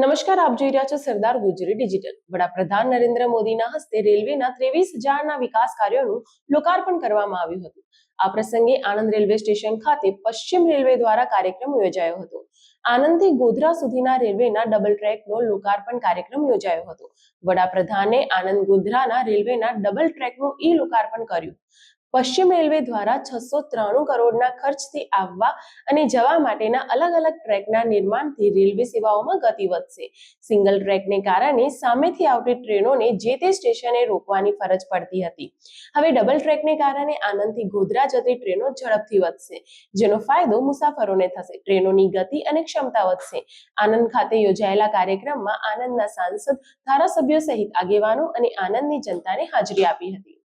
નમસ્કાર, આપ જોઈ રહ્યા છો સરદાર ગુજરી ડિજિટલ. વડાપ્રધાન નરેન્દ્ર મોદીના હસ્તે રેલવેના ત્રેવીસ હજારના વિકાસ કાર્યોનું લોકાર્પણ કરવામાં આવ્યું હતું. આ પ્રસંગે આણંદ રેલવે સ્ટેશન ખાતે પશ્ચિમ રેલવે દ્વારા કાર્યક્રમ યોજાયો હતો. આણંદથી ગોધરા સુધીના રેલવેના ડબલ ટ્રેકનો લોકાર્પણ કાર્યક્રમ યોજાયો હતો. વડાપ્રધાને આણંદ ગોધરાના રેલવેના ડબલ ટ્રેકનું ઈ લોકાર્પણ કર્યું. પશ્ચિમ રેલવે દ્વારા છસો ત્રાણું કરોડના ખર્ચથી આવવા અને જવા માટેના અલગ અલગ ટ્રેકના નિર્માણથી રેલવે સેવાઓમાં ગતિ વધશે. સિંગલ ટ્રેકને કારણે સામેથી આવતી ટ્રેનોને જે તે સ્ટેશને રોકવાની ફરજ પડતી હતી. હવે ડબલ ટ્રેકને કારણે આનંદથી ગોધરા જતી ટ્રેનો ઝડપથી વધશે, જેનો ફાયદો મુસાફરોને થશે. ટ્રેનોની ગતિ અને ક્ષમતા વધશે. આનંદ ખાતે યોજાયેલા કાર્યક્રમમાં આનંદના સાંસદ, ધારાસભ્યો સહિત આગેવાનો અને આનંદની જનતાને હાજરી આપી હતી.